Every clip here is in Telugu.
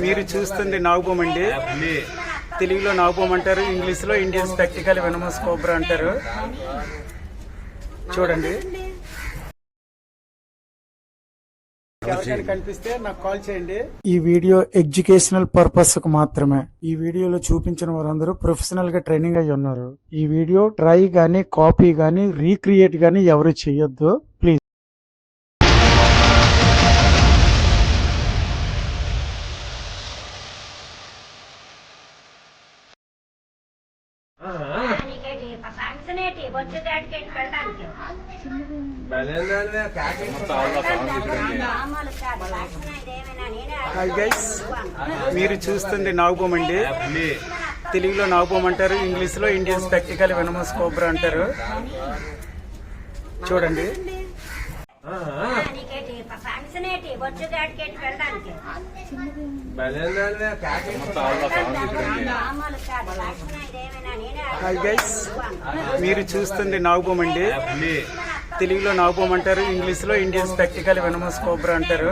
మీరు చూస్తుంది నాగబొమ్మ అండి. తెలుగులో నాగబొమ్మ అంటారు ఇంగ్లీష్లో ఇండియన్ స్పెక్టికల్ వెనమస్ కోబ్రా అంటారు. చూడండి. కనిపిస్తే నాకు కాల్ చేయండి. ఈ వీడియో ఎడ్యుకేషనల్ పర్పస్కు మాత్రమే. ఈ వీడియోలో చూపించిన వారందరూ ప్రొఫెషనల్గా ట్రైనింగ్ అయి ఉన్నారు. ఈ వీడియో ట్రై గానీ కాపీ గానీ రీక్రియేట్ గానీ ఎవరు చేయొద్దు. ప్లీజ్. నీకేటి బొచ్చు మీరు చూస్తుంది నాగబొమ్మ అండి తెలుగులో నాగబొమ్మ అంటారు ఇంగ్లీష్లో ఇండియన్ స్పెక్టికల్ వెనమస్ కోబ్రా అంటారు. చూడండి. నీకేటి హాయ్ గైస్ మీరు చూస్తుంది నాగబొమ్మ అండి. తెలుగులో నాగబొమ్మ అంటారు ఇంగ్లీష్లో ఇండియన్ స్పెక్టికల్ వెనమస్ కోబ్రా అంటారు.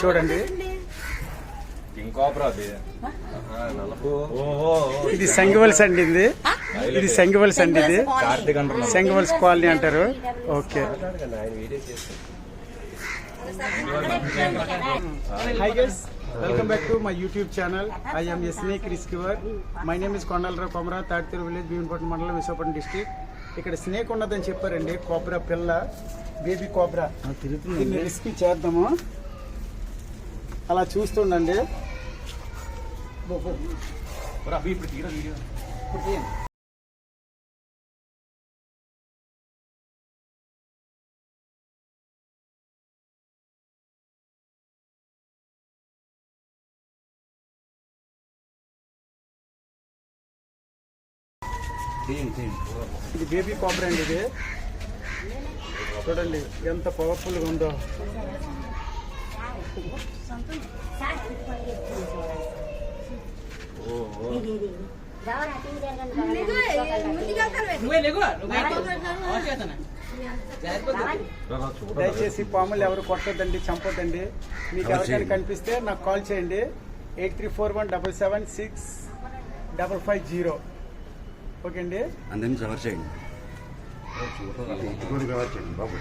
చూడండి. ఇది సంగివల్స్ అండి ఇది. ఇది సంగివల్స్ అండి ఇది. సంగివల్స్ కాలనీ అంటారు. Okay. Hi guys welcome back to my YouTube channel I am a snake rescuer my name is Kondalarao Komara Tatitheeru village Bheemapatnam మండలం విశాఖపట్నం డిస్ట్రిక్ట్ ఇక్కడ స్నేక్ ఉన్నదని చెప్పారండి. కోబ్రా పిల్ల బేబీ కోబ్రా దీన్ని రెస్క్యూ చేద్దాము. అలా చూస్తుండండి. ఇది బేబీ కాపర్ అండి ఇది. చూడండి ఎంత పవర్ఫుల్గా ఉందో. ఇది ఇది గౌరవ దయచేసి పాములు ఎవరు కొట్టొద్దండి చంపొద్దండి. మీకు ఎవరికైనా కనిపిస్తే నాకు కాల్ చేయండి. Eight three four one double seven six double five zero. Okay అండి అందరినీ కవర్ చేయండి. కవర్ చేయండి బాబు.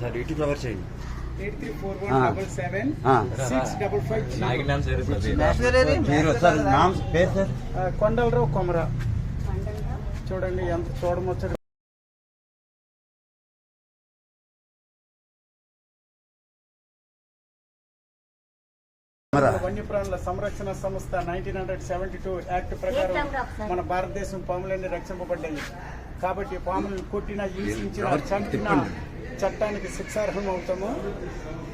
సార్ ఇటు కవర్ చేయండి. కొండలరావు కొమర. చూడండి ఎంత చూడముచ్చట వన్యప్రాణుల సంరక్షణ సంస్థ nineteen hundred seventy two act ప్రకారం మన భారతదేశం పాములన్నీ రక్షింపబడ్డాయి. కాబట్టి పాములను కొట్టిన హింసించిన చంపిన చట్టానికి శిక్షార్హం అవుతాము.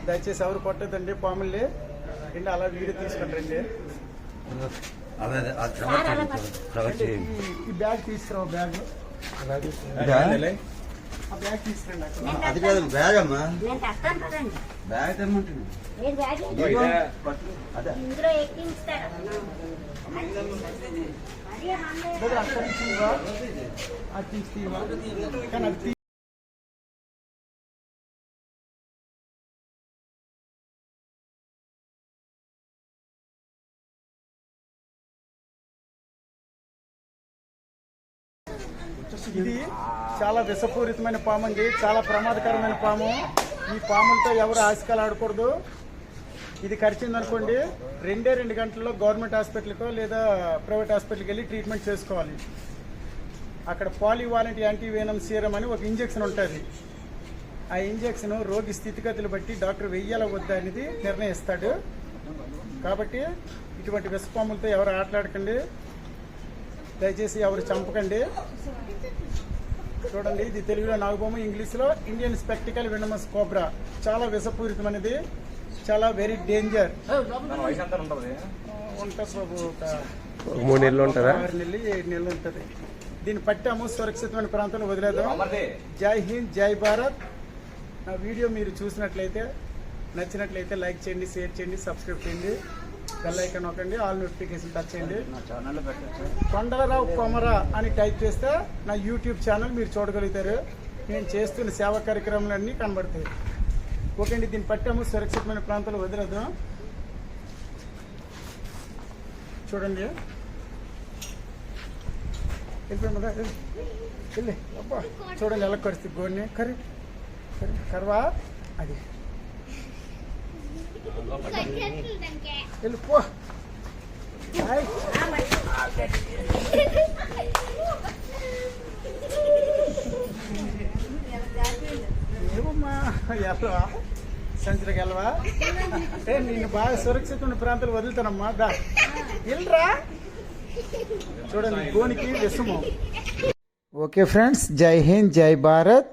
దయచేసి ఎవరు కొట్టదండి పాముల్ని. అండి అలా వీడియో తీసుకుంటారండి ఈ బ్యాగ్ తీసుకురావు బ్యాగ్. అది కాదు బ్యాగ్ అమ్మా. బ్యాగ్ తెమ్మంటుంది. అదే. ఇది చాలా విషపూరితమైన పాము అండి. చాలా ప్రమాదకరమైన పాము. ఈ పాములతో ఎవరు ఆశకాలు ఆడకూడదు. ఇది కరిచింది అనుకోండి రెండే రెండు గంటల్లో గవర్నమెంట్ హాస్పిటల్కో లేదా ప్రైవేట్ హాస్పిటల్కి వెళ్ళి ట్రీట్మెంట్ చేసుకోవాలి. అక్కడ పాలివాలెంట్ యాంటీవేనం సీరం అని ఒక ఇంజెక్షన్ ఉంటుంది. ఆ ఇంజెక్షన్ రోగి స్థితిగతులు బట్టి డాక్టర్ వెయ్యాల వద్దా అనేది నిర్ణయిస్తాడు. కాబట్టి ఇటువంటి విషపాములతో ఎవరు ఆటలాడకండి. దయచేసి ఎవరు చంపకండి. చూడండి ఇది తెలుగులో నాగబొమ్మ ఇంగ్లీష్లో ఇండియన్ స్పెక్టికల్ వినమస్ కోబ్రా చాలా విషపూరితమైనది చాలా వెరీ డేంజర్ ఉంటుంది ఉంటుంది బాబు ఒక మూడు నెలలు ఉంటుందా? ఆరు నెలలు ఏడు నెలలు ఉంటుంది. దీన్ని పట్టాము సురక్షితమైన ప్రాంతంలో వదిలేదాం జై హింద్ జై భారత్. నా వీడియో మీరు చూసినట్లయితే నచ్చినట్లయితే లైక్ చేయండి షేర్ చేయండి సబ్స్క్రైబ్ చేయండి. బెల్ ఐకాన్ నొక్కండి ఆల్ నోటిఫికేషన్ టచ్ చేయండి. నా ఛానల్లో పెట్టచ్చు. కొండలరావు కొమర అని టైప్ చేస్తే నా యూట్యూబ్ ఛానల్ మీరు చూడగలుగుతారు. నేను చేస్తున్న సేవా కార్యక్రమాలన్నీ కనబడతాయి. ఓకే అండి దీన్ని పట్టాము. సురక్షితమైన ప్రాంతాలు వదిలేద్దాం. చూడండి. వెళ్ళి. అబ్బా. చూడండి ఎలా కరుస్తుంది. గోడిని. కర్రీ. కర్వా. అది. వెళ్ళి పో హాయ్ ఏమమ్మా ఎలా సంచులకు వెళ్ళవా ఏ నేను బాగా సురక్షితమైన ప్రాంతాలు వదులుతానమ్మా దా వెళ్ళరా చూడండి గోనికి విషము ఓకే ఫ్రెండ్స్ జై హింద్ జై భారత్